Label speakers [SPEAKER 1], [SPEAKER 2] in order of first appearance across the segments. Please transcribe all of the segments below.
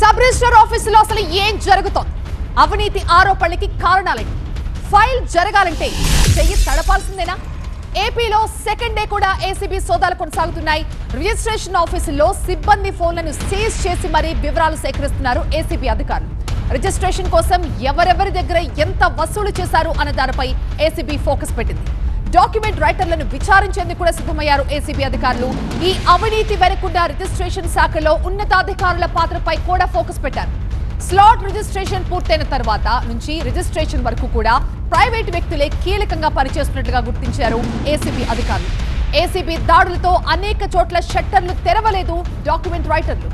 [SPEAKER 1] Sub register ఆఫీసులో అసలు ఏం జరుగుతోంది? అవినీతి ఆరోపణలకి కారణాలేంటి? ఫైల్ జరగాలంటే చెయ్యి తడపాల్సిందేనా? ఏపీలో సెకండ్ డే కూడా ఏసీబీ సోదాలు కొనసాగుతున్నాయి. రిజిస్ట్రేషన్ ఆఫీసులో సిబ్బంది ఫోన్లను సీజ్ చేసి మరీ వివరాలు సేకరిస్తున్నారు ఏసీబీ అధికారులు. రిజిస్ట్రేషన్ కోసం ఎవరెవరి దగ్గర ఎంత వసూలు చేశారు అన్న దానిపై ఏసీబీ ఫోకస్ పెట్టింది. డాక్యుమెంట్ రైటర్లను విచారించేందుకు కూడా సిద్ధమయ్యారు ఏసీబీ అధికారులు. ఈ అవినీతి వెనకుండా రిజిస్ట్రేషన్ శాఖలో ఉన్నతాధికారుల పాత్రపై కూడా ఫోకస్ పెట్టారు. స్లాట్ రిజిస్ట్రేషన్ పూర్తయిన తర్వాత నుంచి రిజిస్ట్రేషన్ వరకు కూడా ప్రైవేట్ వ్యక్తులే కీలకంగా పనిచేస్తున్నట్లుగా గుర్తించారు ఏసీబీ అధికారులు. ఏసీబీ దాడులతో అనేక చోట్ల షట్టర్లు తెరవలేదు డాక్యుమెంట్ రైటర్లు.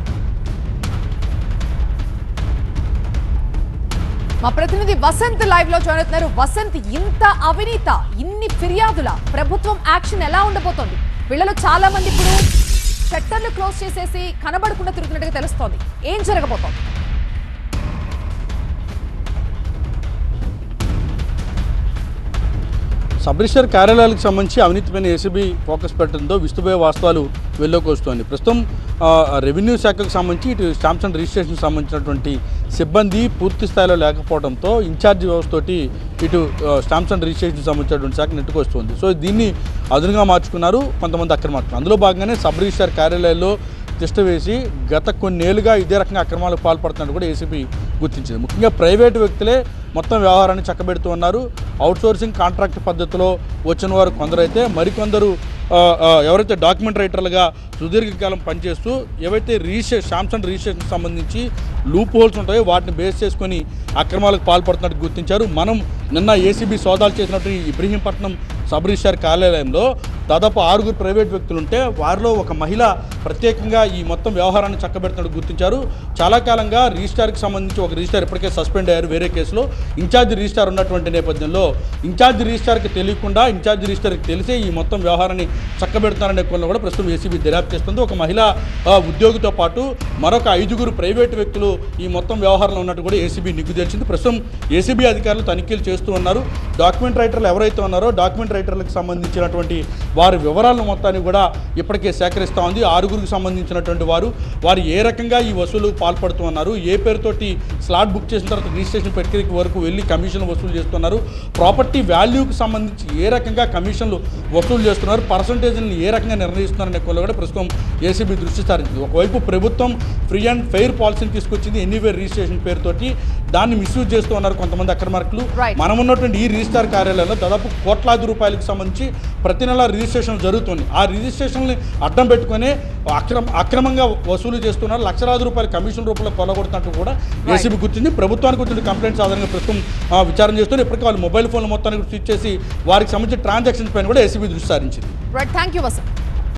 [SPEAKER 1] మా ప్రతినిధి వసంత్ లైవ్లో జాయిన్ అవుతున్నారు. వసంత్ ఇంత అవినీత ఇన్ని ఫిర్యాదుల ప్రభుత్వం యాక్షన్ ఎలా ఉండబోతోంది? వీళ్ళలో చాలా మంది ఇప్పుడు షట్టర్లు క్లోజ్ చేసేసి కనబడకుండా తిరుగుతున్నట్టుగా తెలుస్తోంది. ఏం జరగబోతోంది?
[SPEAKER 2] సబ్ రిజిస్టర్ కార్యాలయాలకు సంబంధించి అవినీతిపైన ఏసీబీ ఫోకస్ పెట్టడంతో విస్తుపోయే వాస్తవాలు వెల్లోకి వస్తోంది ప్రస్తుతం రెవెన్యూ శాఖకు సంబంధించి ఇటు స్టాంప్స్ అండ్ రిజిస్ట్రేషన్ సంబంధించినటువంటి సిబ్బంది పూర్తి స్థాయిలో లేకపోవడంతో ఇన్ఛార్జ్ వ్యవస్థతోటి ఇటు స్టాంప్స్ అండ్ రిజిస్ట్రేషన్ సంబంధించినటువంటి శాఖ నెట్టుకొస్తుంది సో దీన్ని అదునుగా మార్చుకున్నారు కొంతమంది అక్రమార్కులు అందులో భాగంగానే సబ్ రిజిస్టార్ కార్యాలయాల్లో తిష్ట వేసి గత కొన్నేళ్ళుగా ఇదే రకంగా అక్రమాలకు పాల్పడుతున్నట్టు కూడా ఏసీబీ గుర్తించింది. ముఖ్యంగా ప్రైవేటు వ్యక్తులే మొత్తం వ్యవహారాన్ని చక్కబెడుతూ ఉన్నారు. అవుట్సోర్సింగ్ కాంట్రాక్ట్ పద్ధతిలో వచ్చిన వారు కొందరైతే మరికొందరు ఎవరైతే డాక్యుమెంట్ రైటర్లుగా సుదీర్ఘకాలం పనిచేస్తూ ఏవైతే రిజిస్ట్రేషన్ శాంసంగ్ రిజిస్ట్రేషన్ సంబంధించి లూప్ హోల్స్ ఉంటాయో వాటిని బేస్ చేసుకొని అక్రమాలకు పాల్పడుతున్నట్టు గుర్తించారు. మనం నిన్న ఏసీబీ సోదాలు చేసినట్టు ఇబ్రహీంపట్నం సబ్ రిజిస్టార్ కార్యాలయంలో దాదాపు ఆరుగురు ప్రైవేట్ వ్యక్తులు ఉంటే వారిలో ఒక మహిళ ప్రత్యేకంగా ఈ మొత్తం వ్యవహారాన్ని చక్కబెడుతున్నట్టు గుర్తించారు. చాలా కాలంగా రిజిస్టార్కి సంబంధించి ఒక రిజిస్టార్ ఇప్పటికే సస్పెండ్ అయ్యారు వేరే కేసులో. ఇన్ఛార్జ్ రిజిస్టార్ ఉన్నటువంటి నేపథ్యంలో ఇన్ఛార్జ్ రిజిస్టార్కి తెలియకుండా ఇన్ఛార్జ్ రిజిస్టార్కి తెలిసే ఈ మొత్తం వ్యవహారాన్ని చక్కబెడుతున్నారనే కోణంలో కూడా ప్రస్తుతం ఏసీబీ దర్యాప్తు చేస్తుంది. ఒక మహిళ ఉద్యోగితో పాటు మరొక ఐదుగురు ప్రైవేట్ వ్యక్తులు ఈ మొత్తం వ్యవహారంలో ఉన్నట్టు కూడా ఏసీబీ నిగ్గు తెలిసింది. ప్రస్తుతం ఏసీబీ అధికారులు తనిఖీలు చేస్తూ ఉన్నారు. డాక్యుమెంట్ రైటర్లు ఎవరైతే ఉన్నారో డాక్యుమెంట్ రైటర్లకు సంబంధించినటువంటి వారి వివరాలను మొత్తాన్ని కూడా ఇప్పటికే సేకరిస్తూ ఉంది. ఆరుగురికి సంబంధించినటువంటి వారు వారు ఏ రకంగా ఈ వసూలు పాల్పడుతున్నారు ఏ పేరుతోటి స్లాట్ బుక్ చేసిన తర్వాత రిజిస్ట్రేషన్ ప్రక్రియకి వరకు వెళ్ళి కమిషన్ వసూలు చేస్తున్నారు ప్రాపర్టీ వాల్యూకి సంబంధించి ఏ రకంగా కమిషన్లు వసూలు చేస్తున్నారు పర్సంటేజ్ని ఏ రకంగా నిర్ణయిస్తున్నారనే కోణంలో కూడా ప్రస్తుతం ఏసీబీ దృష్టి సారించింది. ఒకవైపు ప్రభుత్వం ఫ్రీ అండ్ ఫెయిర్ పాలసీని తీసుకొచ్చింది ఎనీవేర్ రిజిస్ట్రేషన్ పేరుతోటి దాన్ని మిస్యూజ్ చేస్తూ ఉన్నారు కొంతమంది అక్రమార్కులు. మనం ఉన్నటువంటి ఈ రిజిస్టార్ కార్యాలయంలో దాదాపు కోట్లాది రూపాయలకు సంబంధించి ప్రతి నెల రిజిస్ట్రేషన్ జరుగుతుంది. ఆ రిజిస్ట్రేషన్ని అడ్డం పెట్టుకొని అక్రమ అక్రమంగా వసూలు చేస్తున్నారు. లక్షలాది రూపాయల కమిషన్ రూపంలో కొలగొడుతున్నట్టు కూడా ఏసీబీ గుర్తింది ప్రభుత్వానికి వచ్చిన కంప్లైంట్స్ ఆధారంగా ప్రస్తుతం ఆ, విచారణ చేస్తున్నారు. ఇప్పటికీ వాళ్ళు మొబైల్ ఫోన్ల మొత్తానికి స్విచ్ చేసి వారికి సంబంధించిన ట్రాన్సాక్షన్స్ పైన కూడా ఏసీబీ దృష్టి సారించింది.
[SPEAKER 1] Thank you